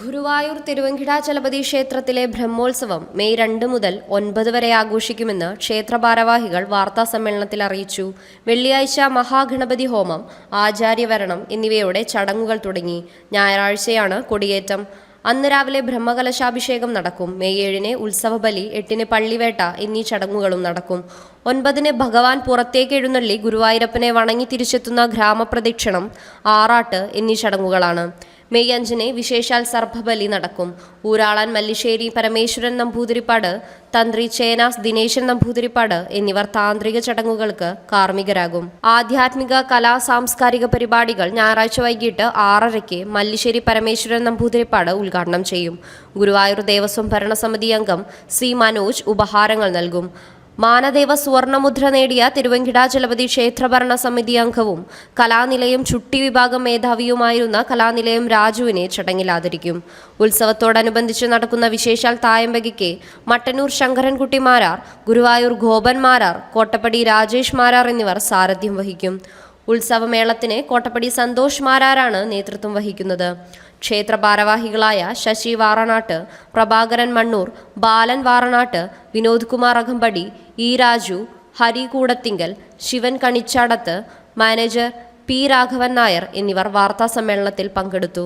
ഗുരുവായൂർ തിരുവങ്കിടാചലപതി ക്ഷേത്രത്തിലെ ബ്രഹ്മോത്സവം മെയ് രണ്ട് മുതൽ ഒൻപത് വരെ ആഘോഷിക്കുമെന്ന് ക്ഷേത്ര ഭാരവാഹികൾ വാർത്താ സമ്മേളനത്തിൽ അറിയിച്ചു. വെള്ളിയാഴ്ച മഹാഗണപതി ഹോമം ആചാര്യവരണം എന്നിവയോടെ ചടങ്ങുകൾ തുടങ്ങി. ഞായറാഴ്ചയാണ് കൊടിയേറ്റം. അന്ന് രാവിലെ ബ്രഹ്മകലശാഭിഷേകം നടക്കും. മെയ് ഏഴിന് ഉത്സവബലി എട്ടിന് പള്ളിവേട്ട എന്നീ ചടങ്ങുകളും നടക്കും. ഒൻപതിന് ഭഗവാൻ പുറത്തേക്ക് എഴുന്നള്ളി ഗുരുവായൂരപ്പനെ വണങ്ങി തിരിച്ചെത്തുന്ന ഗ്രാമപ്രദക്ഷിണം ആറാട്ട് എന്നീ ചടങ്ങുകളാണ്. മെയ് അഞ്ചിന് വിശേഷാൽ സർഭബലി നടക്കും. ഊരാളൻ മല്ലിശ്ശേരി പരമേശ്വരൻ നമ്പൂതിരിപ്പാട് തന്ത്രി ചേനാസ് ദിനേശൻ നമ്പൂതിരിപ്പാട് എന്നിവർ താന്ത്രിക ചടങ്ങുകൾക്ക് കാർമ്മികരാകും. ആധ്യാത്മിക കലാ സാംസ്കാരിക പരിപാടികൾ ഞായറാഴ്ച വൈകിട്ട് ആറരയ്ക്ക് മല്ലിശ്ശേരി പരമേശ്വരൻ നമ്പൂതിരിപ്പാട് ഉദ്ഘാടനം ചെയ്യും. ഗുരുവായൂർ ദേവസ്വം ഭരണസമിതി അംഗം സി മനോജ് ഉപഹാരങ്ങൾ നൽകും. മാനദേവ സുവർണമുദ്ര നേടിയ തിരുവങ്കിടാചലപതി ക്ഷേത്രഭരണ സമിതി അംഗവും കലാനിലയം ചുട്ടി വിഭാഗം മേധാവിയുമായിരുന്ന കലാനിലയം രാജുവിനെ ചടങ്ങിൽ ആദരിക്കും. ഉത്സവത്തോടനുബന്ധിച്ച് നടക്കുന്ന വിശേഷാൽ തായമ്പകയ്ക്ക് മട്ടന്നൂർ ശങ്കരൻകുട്ടി മാരാർ ഗുരുവായൂർ ഗോപൻ മാരാർ കോട്ടപ്പടി രാജേഷ് മാരാർ എന്നിവർ സാരഥ്യം വഹിക്കും. ഉത്സവമേളത്തിന് കോട്ടപ്പടി സന്തോഷ് മാരാരാണ് നേതൃത്വം വഹിക്കുന്നത്. ക്ഷേത്ര ഭാരവാഹികളായ ശശി വാറനാട്ട് പ്രഭാകരൻ മണ്ണൂർ ബാലൻ വാറനാട്ട് വിനോദ് കുമാർ അകമ്പടി E Raju Hari Koodathinkal Shivan Kanichadathu manager P Raghavan Nair എന്നിവർ വാർത്താ സമ്മേളനത്തിൽ പങ്കെടുത്തു.